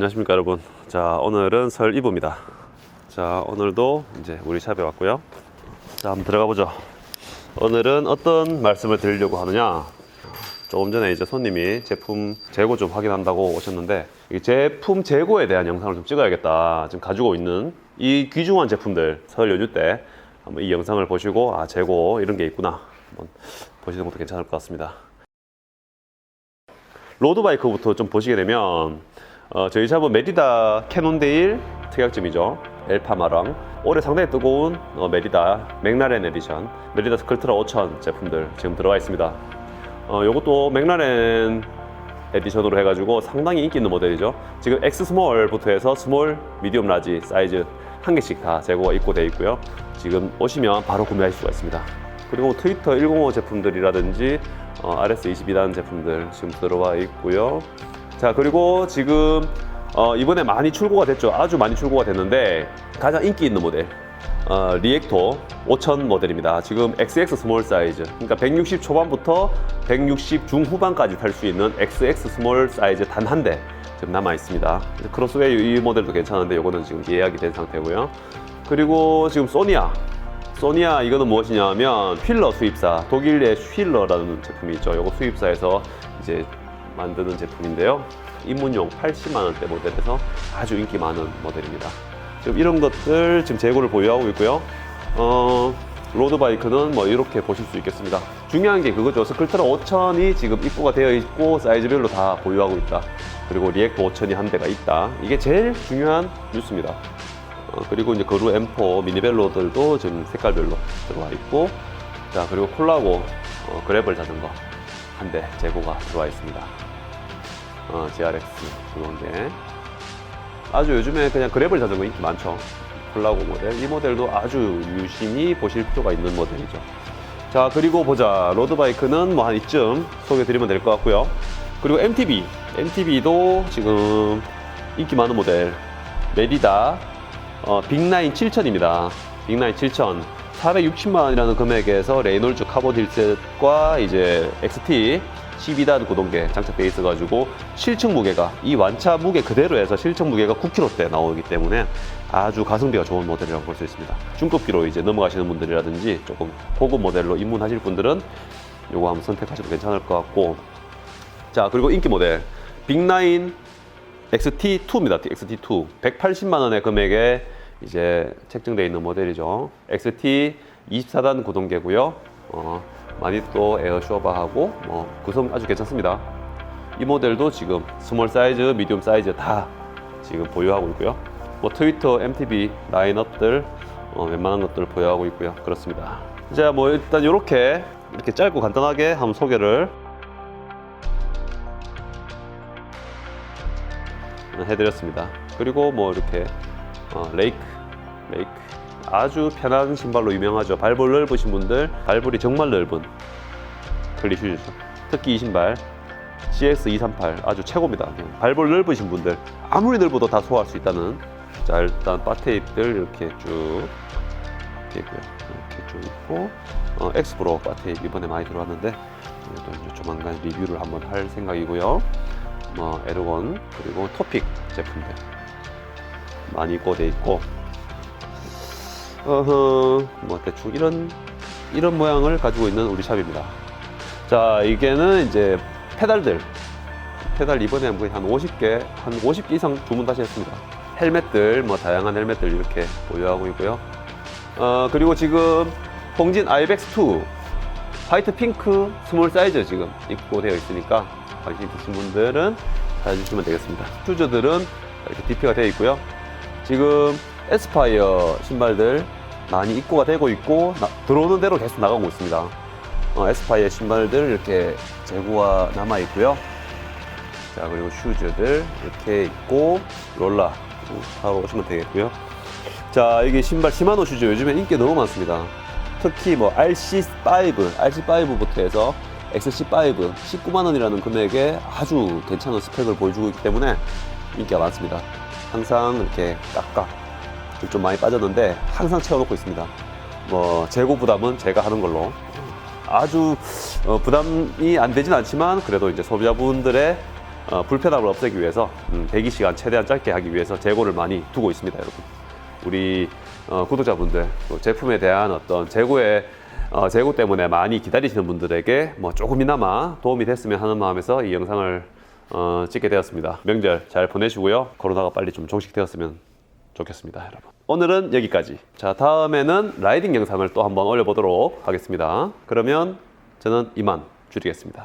안녕하십니까 여러분. 자 오늘은 설 이브입니다. 자 오늘도 이제 우리 샵에 왔고요. 자 한번 들어가 보죠. 오늘은 어떤 말씀을 드리려고 하느냐. 조금 전에 이제 손님이 제품 재고 좀 확인한다고 오셨는데 이 제품 재고에 대한 영상을 좀 찍어야겠다. 지금 가지고 있는 이 귀중한 제품들 설 연휴 때 한번 이 영상을 보시고 아 재고 이런 게 있구나 한번 보시는 것도 괜찮을 것 같습니다. 로드바이크부터 좀 보시게 되면 어, 저희 샵은 메리다 캐논데일 특약점이죠. 엘파마랑 올해 상당히 뜨거운 어, 메리다 맥라렌 에디션 메리다 스컬트라 5000 제품들 지금 들어가 있습니다. 어, 요것도 맥라렌 에디션으로 해가지고 상당히 인기 있는 모델이죠. 지금 X 스몰부터 해서 스몰, 미디움, 라지 사이즈 한 개씩 다 재고가 입고되어 있고요. 지금 오시면 바로 구매하실 수가 있습니다. 그리고 트위터 105 제품들이라든지 어, RS22단 제품들 지금 들어와 있고요. 자 그리고 지금 어, 이번에 많이 출고가 됐죠. 아주 많이 출고가 됐는데 가장 인기 있는 모델 어, 리액토 5000 모델입니다. 지금 XX 스몰 사이즈, 그러니까 160 초반부터 160 중후반까지 탈 수 있는 XX 스몰 사이즈 단 한 대 지금 남아 있습니다. 크로스웨이 이 모델도 괜찮은데 이거는 지금 예약이 된 상태고요. 그리고 지금 소니아, 소니아 이거는 무엇이냐면 휠러 수입사, 독일의 휠러라는 제품이 있죠. 이거 수입사에서 이제 만드는 제품인데요. 입문용 80만 원대 모델에서 아주 인기 많은 모델입니다. 지금 이런 것들 지금 재고를 보유하고 있고요. 어, 로드바이크는 뭐 이렇게 보실 수 있겠습니다. 중요한 게 그거죠. 스클트라 5000이 지금 입고가 되어 있고 사이즈별로 다 보유하고 있다. 그리고 리액터 5000이 한 대가 있다. 이게 제일 중요한 뉴스입니다. 어, 그리고 이제 거루 M4 미니벨로들도 지금 색깔별로 들어와 있고 자 그리고 콜라고 어, 그래블 자전거 한 대 재고가 들어와 있습니다. 어, GRX 그건데 아주 요즘에 그냥 그래블 자전거 인기 많죠. 콜라고 모델. 이 모델도 아주 유심히 보실 필요가 있는 모델이죠. 자, 그리고 보자. 로드바이크는 뭐 한 이쯤 소개해 드리면 될 것 같고요. 그리고 MTB. MTB도 지금 인기 많은 모델. 메리다 어, 빅라인 7000입니다. 빅라인 7000. 460만 원이라는 금액에서 레이놀즈 카본 딜셋과 이제 XT 12단 구동계 장착되어 있어가지고 실측 무게가 이 완차 무게 그대로 해서 실측 무게가 9kg대 나오기 때문에 아주 가성비가 좋은 모델이라고 볼 수 있습니다. 중급기로 이제 넘어가시는 분들이라든지 조금 고급 모델로 입문하실 분들은 요거 한번 선택하셔도 괜찮을 것 같고 자 그리고 인기 모델 빅라인 XT2입니다. XT2 180만 원의 금액에 이제 책정되어 있는 모델이죠. XT 24단 구동계고요. 어, 많이 또 에어쇼바하고 뭐 구성 아주 괜찮습니다. 이 모델도 지금 스몰 사이즈, 미디움 사이즈 다 지금 보유하고 있고요. 뭐 트위터, MTB 라인업들 어, 웬만한 것들 보유하고 있고요. 그렇습니다. 자, 뭐 일단 이렇게 이렇게 짧고 간단하게 한번 소개를 해드렸습니다. 그리고 뭐 이렇게 어, 레이크, 레이크 아주 편한 신발로 유명하죠. 발볼 넓으신 분들, 발볼이 정말 넓은 클리 슈즈죠. 특히 이 신발 GX238 아주 최고입니다. 발볼 넓으신 분들 아무리 넓어도 다 소화할 수 있다는 자 일단 바테입들 이렇게 쭉 있고요. 이렇게 쭉 있고 어, 엑스프로 바테입 이번에 많이 들어왔는데 이것도 이제 조만간 리뷰를 한번 할 생각이고요. 뭐 에르곤 그리고 토픽 제품들 많이 입고 돼 있고 어허 뭐 대충 이런 이런 모양을 가지고 있는 우리 샵입니다. 자 이게는 이제 페달들 페달 이번에 한 50개 한 50개 이상 주문 다시 했습니다. 헬멧들 뭐 다양한 헬멧들 이렇게 보유하고 있고요. 어 그리고 지금 홍진 아이벡스 2 화이트 핑크 스몰 사이즈 지금 입고 되어 있으니까 관심 있으신 분들은 찾아주시면 되겠습니다. 슈즈들은 이렇게 DP가 되어 있고요. 지금 에스파이어 신발들 많이 입고가 되고 있고 나- 들어오는 대로 계속 나가고 있습니다. 어, 에스파이어 신발들 이렇게 재고가 남아 있고요. 자 그리고 슈즈들 이렇게 있고 롤라 바로 오시면 되겠고요. 자 이게 신발 시마노 슈즈 요즘에 인기 너무 많습니다. 특히 뭐 RC5, RC5부터 해서 XC5 19만 원이라는 금액에 아주 괜찮은 스펙을 보여주고 있기 때문에 인기가 많습니다. 항상 이렇게 깍깍 좀 많이 빠졌는데 항상 채워놓고 있습니다. 뭐 재고 부담은 제가 하는 걸로 아주 어, 부담이 안 되진 않지만 그래도 이제 소비자분들의 어, 불편함을 없애기 위해서 음, 대기 시간 최대한 짧게 하기 위해서 재고를 많이 두고 있습니다, 여러분. 우리 어, 구독자분들 또 제품에 대한 어떤 재고의 어, 재고 때문에 많이 기다리시는 분들에게 뭐 조금이나마 도움이 됐으면 하는 마음에서 이 영상을 어, 찍게 되었습니다. 명절 잘 보내시고요. 코로나가 빨리 좀 종식되었으면 좋겠습니다, 여러분. 오늘은 여기까지. 자, 다음에는 라이딩 영상을 또 한번 올려보도록 하겠습니다. 그러면 저는 이만 줄이겠습니다.